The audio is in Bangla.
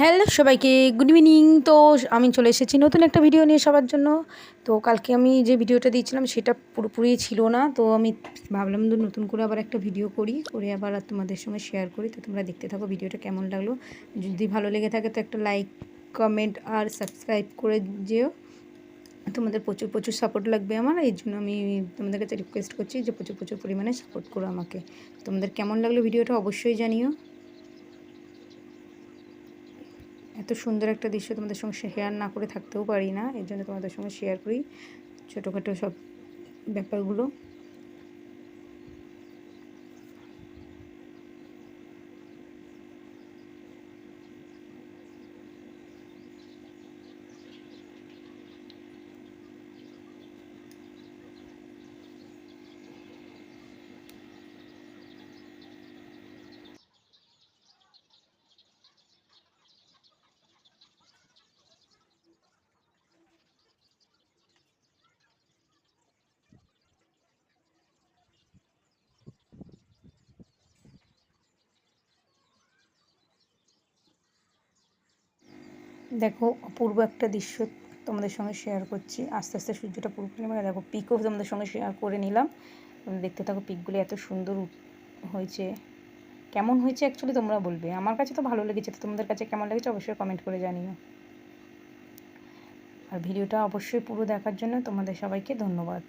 হ্যালো সবাইকে গুড ইভিনিং তো আমি চলে এসেছি নতুন একটা ভিডিও নিয়ে সবার জন্য। তো কালকে আমি যে ভিডিওটা দিয়েছিলাম সেটা পুরোপুরি ছিল না। তো আমি ভাবলাম তো নতুন করে আবার একটা ভিডিও করি, করে আবার তোমাদের সঙ্গে শেয়ার করি। তো তোমরা দেখতে থাকো ভিডিওটা কেমন লাগল। যদি ভালো লেগে থাকে তো একটা লাইক কমেন্ট আর সাবস্ক্রাইব করে যেও। তোমাদের প্রচুর প্রচুর সাপোর্ট লাগবে আমার। এই জন্য আমি তোমাদের কাছে রিকোয়েস্ট করছি যে প্রচুর প্রচুর পরিমাণে সাপোর্ট করো আমাকে। তোমাদের কেমন লাগল ভিডিওটা অবশ্যই জানিও। এত সুন্দর একটা দৃশ্য তোমাদের সঙ্গে শেয়ার না করে থাকতেও পারি না। এর জন্য তোমাদের সঙ্গে শেয়ার করি ছোটোখাটো সব ব্যাপারগুলো। দেখো, অপূর্ব একটা দৃশ্য তোমাদের সঙ্গে শেয়ার করছি। আস্তে আস্তে সূর্যটা পুরোপুরি মানে দেখো পিকও তোমাদের সঙ্গে শেয়ার করে নিলাম। দেখতে থাকো পিকগুলো এত সুন্দর হয়েছে। কেমন হয়েছে অ্যাকচুয়ালি তোমরা বলবে। আমার কাছে তো ভালো লেগেছে, তো তোমাদের কাছে কেমন লেগেছে অবশ্যই কমেন্ট করে জানিও। আর ভিডিওটা অবশ্যই পুরো দেখার জন্য তোমাদের সবাইকে ধন্যবাদ।